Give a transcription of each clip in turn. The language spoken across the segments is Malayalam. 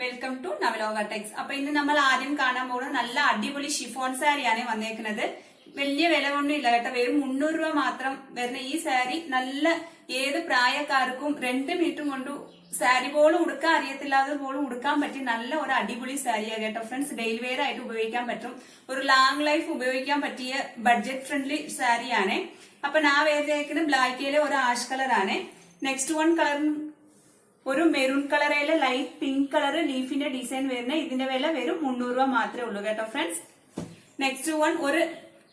വെൽക്കം ടു നവലോക ടെക്സ് അപ്പൊ ഇന്ന് നമ്മൾ ആദ്യം കാണാൻ പോകുന്നത് നല്ല അടിപൊളി ഷിഫോൺ സാരിയാണ് വന്നേക്കുന്നത്. വലിയ വില ഒന്നും ഇല്ല കേട്ടോ. വെറും മുന്നൂറ് രൂപ മാത്രം വരുന്ന ഈ സാരി. നല്ല ഏത് പ്രായക്കാർക്കും രണ്ട് മീറ്റർ കൊണ്ട് സാരി പോലും ഉടുക്കാൻ അറിയത്തില്ലാതെ പോലും ഉടുക്കാൻ പറ്റി നല്ല ഒരു അടിപൊളി സാരിയാണ് കേട്ടോ. ഫ്രണ്ട്സ് ഡെയിലി വെയർ ആയിട്ട് ഉപയോഗിക്കാൻ പറ്റും. ഒരു ലാങ് ലൈഫ് ഉപയോഗിക്കാൻ പറ്റിയ ബഡ്ജറ്റ് ഫ്രണ്ട്ലി സാരിയാണ്. അപ്പൊ ഞാൻ വേറെ ബ്ലാക്കിലെ ഒരു ആഷ് കളറാണ് നെക്സ്റ്റ് വൺ കളർ ഒരു മെറൂൺ കളറിലെ ലൈറ്റ് പിങ്ക് കളർ ലീഫിന്റെ ഡിസൈൻ വരുന്ന ഇതിന്റെ വില വെറും മുന്നൂറ് രൂപ മാത്രമേ ഉള്ളൂ കേട്ടോ ഫ്രണ്ട്സ് നെക്സ്റ്റ് വൺ ഒരു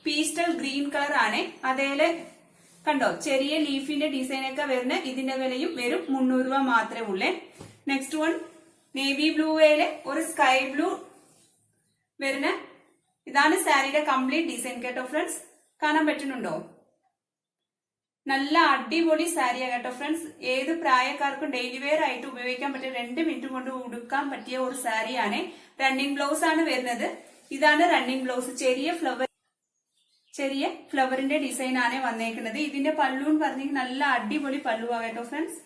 പീസ്റ്റൽ ഗ്രീൻ കളർ ആണ്. അതേലെ കണ്ടോ ചെറിയ ലീഫിന്റെ ഡിസൈൻ ഒക്കെ വരുന്ന ഇതിന്റെ വിലയും വെറും മുന്നൂറ് രൂപ മാത്രമേ ഉള്ളേ. നെക്സ്റ്റ് വൺ നേവി ബ്ലൂവേലെ ഒരു സ്കൈ ബ്ലൂ വരുന്ന ഇതാണ് സാരിയുടെ കംപ്ലീറ്റ് ഡിസൈൻ കേട്ടോ ഫ്രണ്ട്സ് കാണാൻ പറ്റുന്നുണ്ടോ? നല്ല അടിപൊളി സാരിയാണ് കേട്ടോ. ഫ്രണ്ട്സ് ഏത് പ്രായക്കാർക്കും ഡെയിലി വെയർ ആയിട്ട് ഉപയോഗിക്കാൻ പറ്റിയ രണ്ട് മിനിറ്റ് കൊണ്ട് ഉടുക്കാൻ പറ്റിയ ഒരു സാരിയാണ് റണ്ണിങ് ബ്ലൗസ് ആണ് വരുന്നത്. ഇതാണ് റണ്ണിങ് ബ്ലൗസ് ചെറിയ ഫ്ലവർ ചെറിയ ഫ്ലവറിന്റെ ഡിസൈൻ ആണ് വന്നേക്കുന്നത്. ഇതിന്റെ പല്ലു എന്ന് പറഞ്ഞെങ്കിൽ നല്ല അടിപൊളി പല്ലുവാ കേട്ടോ ഫ്രണ്ട്സ്.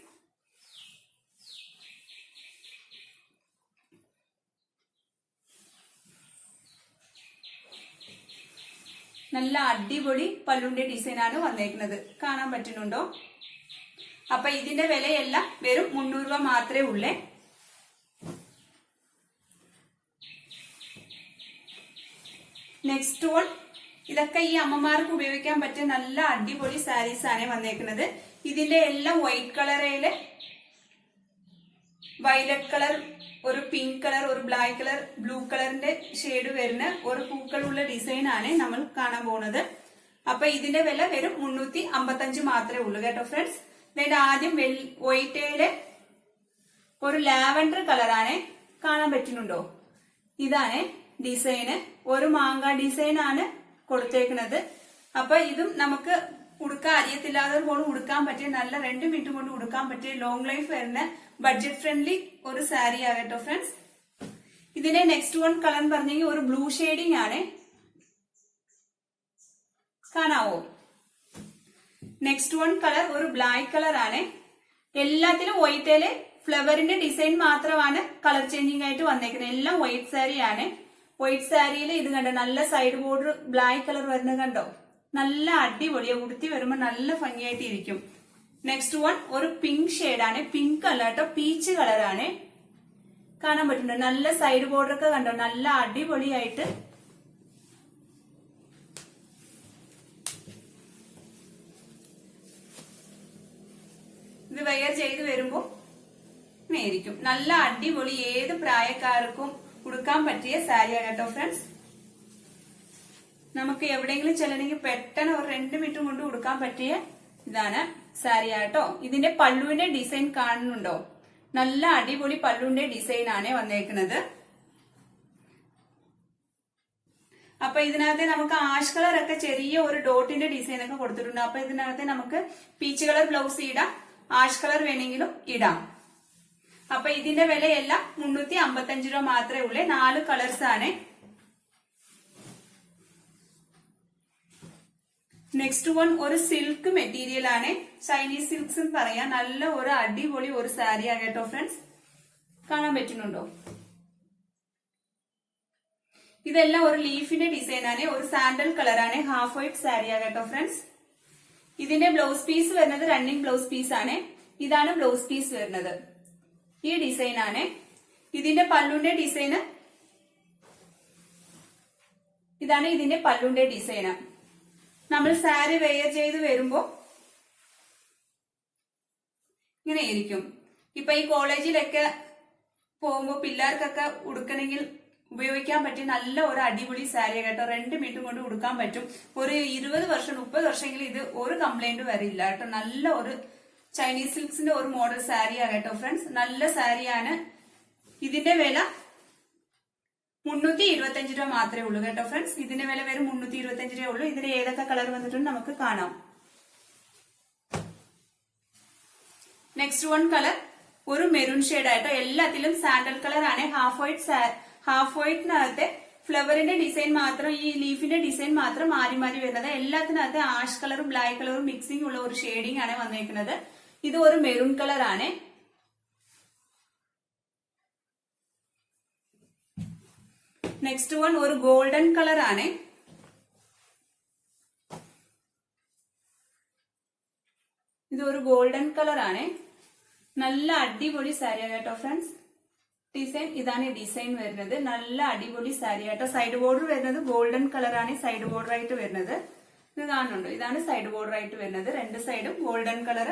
നല്ല അടിപൊളി പല്ലുണ്ടി ഡിസൈൻ ആണ് വന്നേക്കുന്നത്. കാണാൻ പറ്റുന്നുണ്ടോ? അപ്പൊ ഇതിന്റെ വിലയെല്ലാം വെറും മുന്നൂറ് രൂപ മാത്രമേ ഉള്ളേ. നെക്സ്റ്റ് വൺ ഇതൊക്കെ ഈ അമ്മമാർക്ക് ഉപയോഗിക്കാൻ പറ്റിയ നല്ല അടിപൊളി സാരീസ് ആണ് വന്നേക്കുന്നത്. ഇതിന്റെ എല്ലാം വൈറ്റ് കളറിൽ വയലറ്റ് കളർ ഒരു പിങ്ക് കളർ ഒരു ബ്ലാക്ക് കളർ ബ്ലൂ കളറിന്റെ ഷെയ്ഡ് വരുന്ന ഒരു പൂക്കളുള്ള ഡിസൈൻ ആണ് നമ്മൾ കാണാൻ പോകുന്നത് അപ്പൊ ഇതിന്റെ വില വെറും മുന്നൂറ്റി അമ്പത്തഞ്ച് മാത്രമേ ഉള്ളൂ കേട്ടോ ഫ്രണ്ട്സ് ഇതിന്റെ ആദ്യം വൈറ്റയിൽ ഒരു ലാവൻഡർ കളറാണ് കാണാൻ പറ്റുന്നുണ്ടോ? ഇതാണ് ഡിസൈന് ഒരു മാങ്ക ഡിസൈൻ ആണ് കൊടുത്തേക്കുന്നത് അപ്പൊ ഇതും നമുക്ക് ഉടുക്കാൻ അറിയത്തില്ലാതെ പോലും ഉടുക്കാൻ പറ്റിയ നല്ല രണ്ട് മിനിറ്റ് കൊണ്ട് ഉടുക്കാൻ പറ്റിയ ലോങ് ലൈഫ് വരുന്ന ബഡ്ജറ്റ് ഫ്രണ്ട്ലി ഒരു സാരി ആകട്ടോ ഫ്രണ്ട്സ് ഇതിന്റെ നെക്സ്റ്റ് വൺ കളർ പറഞ്ഞെങ്കിൽ ഒരു ബ്ലൂ ഷെയ്ഡിങ് ആണ്. കാണാവോ? നെക്സ്റ്റ് വൺ കളർ ഒരു ബ്ലാക്ക് കളർ ആണ്. എല്ലാത്തിലും വൈറ്റിൽ ഫ്ലവറിന്റെ ഡിസൈൻ മാത്രമാണ് കളർ ചേഞ്ചിങ് ആയിട്ട് വന്നേക്കുന്നത്. എല്ലാം വൈറ്റ് സാരി ആണ്. വൈറ്റ് സാരിയിൽ ഇത് കണ്ടോ? നല്ല സൈഡ് ബോർഡർ ബ്ലാക്ക് കളർ വരുന്നത് കണ്ടോ? നല്ല അടിപൊളിയാ ഉടുത്തി വരുമ്പോൾ നല്ല ഭംഗിയായിട്ട് ഇരിക്കും. നെക്സ്റ്റ് വൺ ഒരു പിങ്ക് ഷെയ്ഡാണ് പിങ്ക് അല്ല കേട്ടോ പീച്ച് കളറാണ് കാണാൻ പറ്റുന്നുണ്ട്. നല്ല സൈഡ് ബോർഡർ ഒക്കെ കണ്ടോ? നല്ല അടിപൊളിയായിട്ട്. ഇത് വെയർ ചെയ്ത് വരുമ്പോ ഇങ്ങനെയായിരിക്കും നല്ല അടിപൊളി. ഏത് പ്രായക്കാർക്കും ഉടുക്കാൻ പറ്റിയ സാരിയാണ് കേട്ടോ ഫ്രണ്ട്സ് നമുക്ക് എവിടെയെങ്കിലും ചെല്ലണമെങ്കിൽ പെട്ടെന്ന് ഒരു രണ്ട് മീറ്റർ കൊണ്ട് കൊടുക്കാൻ പറ്റിയ ഇതാണ് സാരി ആട്ടോ. ഇതിന്റെ പല്ലുവിന്റെ ഡിസൈൻ കാണുന്നുണ്ടോ? നല്ല അടിപൊളി പല്ലുവിന്റെ ഡിസൈൻ ആണ് വന്നേക്കുന്നത്. അപ്പൊ ഇതിനകത്ത് നമുക്ക് ആഷ് കളർ ഒക്കെ ചെറിയ ഒരു ഡോട്ടിന്റെ ഡിസൈൻ ഒക്കെ കൊടുത്തിട്ടുണ്ട്. അപ്പൊ ഇതിനകത്ത് നമുക്ക് പീച്ച് കളർ ബ്ലൗസ് ഇടാം. ആഷ് കളർ വേണമെങ്കിലും ഇടാം. അപ്പൊ ഇതിന്റെ വിലയെല്ലാം മുന്നൂറ്റി അമ്പത്തഞ്ച് രൂപ മാത്രമേ ഉള്ളൂ. നാല് കളേഴ്സ് ആണ്. നെക്സ്റ്റ് വൺ ഒരു സിൽക്ക് മെറ്റീരിയൽ ആണ്. ചൈനീസ് സിൽക്സ് എന്ന് പറയാം നല്ല ഒരു അടിപൊളി ഒരു സാരി ആണ് കേട്ടോ ഫ്രണ്ട്സ് കാണാൻ പറ്റുന്നുണ്ടോ? ഇതെല്ലാം ഒരു ലീഫിന്റെ ഡിസൈൻ ആണ്. ഒരു സാൻഡൽ കളറാണ് ഹാഫ് വൈറ്റ് സാരി ആണ് കേട്ടോ ഫ്രണ്ട്സ് ഇതിന്റെ ബ്ലൗസ് പീസ് വരുന്നത് റണ്ണിങ് ബ്ലൗസ് പീസ് ആണ്. ഇതാണ് ബ്ലൗസ് പീസ് വരുന്നത്. ഈ ഡിസൈൻ ആണ്. ഇതിന്റെ പല്ലുന്റെ ഡിസൈന് ഇതാണ് ഇതിന്റെ പല്ലുന്റെ ഡിസൈന് നമ്മൾ സാരി വെയർ ചെയ്ത് വരുമ്പോ ഇങ്ങനെ ആയിരിക്കും. ഇപ്പൊ ഈ കോളേജിലൊക്കെ പോകുമ്പോ പിള്ളേർക്കൊക്കെ ഉടുക്കണമെങ്കിൽ ഉപയോഗിക്കാൻ പറ്റിയ നല്ല ഒരു അടിപൊളി സാരി കേട്ടോ. രണ്ട് മീറ്റും കൊണ്ട് ഉടുക്കാൻ പറ്റും. ഒരു ഇരുപത് വർഷം മുപ്പത് വർഷമെങ്കിലും ഇത് ഒരു കംപ്ലൈന്റ് വരില്ല കേട്ടോ. നല്ല ഒരു ചൈനീസ് സിൽക്സിന്റെ ഒരു മോഡൽ സാരിയാ കേട്ടോ ഫ്രണ്ട്സ് നല്ല സാരിയാണ് ഇതിന്റെ വില മുന്നൂറ്റി ഇരുപത്തഞ്ച് രൂപ മാത്രമേ ഉള്ളൂ കേട്ടോ ഫ്രണ്ട്സ് ഇതിന്റെ വില വരും മുന്നൂറ്റി ഇരുപത്തഞ്ച് രൂപ ഉള്ളൂ. ഇതിന് ഏതൊക്കെ കളർ വന്നിട്ടുണ്ട് നമുക്ക് കാണാം. നെക്സ്റ്റ് വൺ കളർ ഒരു മെറൂൺ ഷെയ്ഡ് ആയിട്ടോ. എല്ലാത്തിലും സാൻഡൽ കളർ ആണ്. ഹാഫ് വൈറ്റ് ഹാഫ് വൈറ്റിനകത്തെ ഫ്ലവറിന്റെ ഡിസൈൻ മാത്രം ഈ ലീഫിന്റെ ഡിസൈൻ മാത്രം മാറി മാറി വരുന്നത്. എല്ലാത്തിനകത്ത് ആഷ് കളറും ബ്ലാക്ക് കളറും മിക്സിംഗ് ഉള്ള ഒരു ഷെയ്ഡിംഗ് ആണ് വന്നേക്കുന്നത്. ഇത് ഒരു മെറൂൺ കളർ ആണ്. നെക്സ്റ്റ് വൺ ഒരു ഗോൾഡൻ കളർ ആണ്. ഇത് ഒരു ഗോൾഡൻ കളർ ആണ്. നല്ല അടിപൊളി സാരി കേട്ടോ ഫ്രണ്ട്സ് ഡിസൈൻ ഇതാണ് ഡിസൈൻ വരുന്നത്. നല്ല അടിപൊളി സാരി കേട്ടോ. സൈഡ് ബോർഡർ വരുന്നത് ഗോൾഡൻ കളർ ആണ് സൈഡ് ബോർഡർ ആയിട്ട് വരുന്നത്. ഇത് കാണുന്നുണ്ടോ? ഇതാണ് സൈഡ് ബോർഡർ ആയിട്ട് വരുന്നത്. രണ്ട് സൈഡും ഗോൾഡൻ കളർ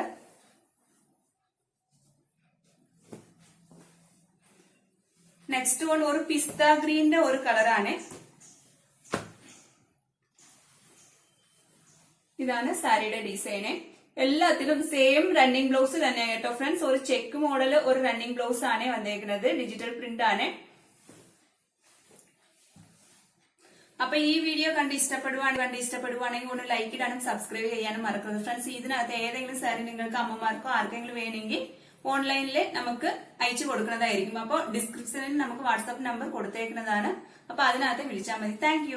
നെക്സ്റ്റ് വൺ ഒരു പിസ്ത ഗ്രീന്റെ ഒരു കളറാണ്. ഇതാണ് സാരിയുടെ ഡിസൈന്. എല്ലാത്തിലും സെയിം റണ്ണിങ് ബ്ലൗസ് തന്നെയാണ് കേട്ടോ ഫ്രണ്ട്സ് ഒരു ചെക്ക് മോഡൽ ഒരു റണ്ണിങ് ബ്ലൗസ് ആണ് വന്നേക്കുന്നത്. ഡിജിറ്റൽ പ്രിന്റ് ആണ്. അപ്പൊ ഈ വീഡിയോ കണ്ട് ഇഷ്ടപ്പെടുവാണ് കണ്ട് ഇഷ്ടപ്പെടുവാണെങ്കിൽ ഒന്ന് ലൈക്ക് ഇടാനും സബ്സ്ക്രൈബ് ചെയ്യാനും മറക്കരുത് ഫ്രണ്ട്സ് ഇതിനകത്ത് ഏതെങ്കിലും സാരി നിങ്ങൾക്ക് അമ്മമാർക്കോ ആർക്കെങ്കിലും വേണമെങ്കിൽ ഓൺലൈനിൽ നമുക്ക് അയച്ചു കൊടുക്കുന്നതായിരിക്കും. അപ്പോൾ ഡിസ്ക്രിപ്ഷനിൽ നമുക്ക് വാട്സാപ്പ് നമ്പർ കൊടുത്തേക്കുന്നതാണ്. അപ്പൊ അതിനകത്ത് വിളിച്ചാൽ മതി. താങ്ക്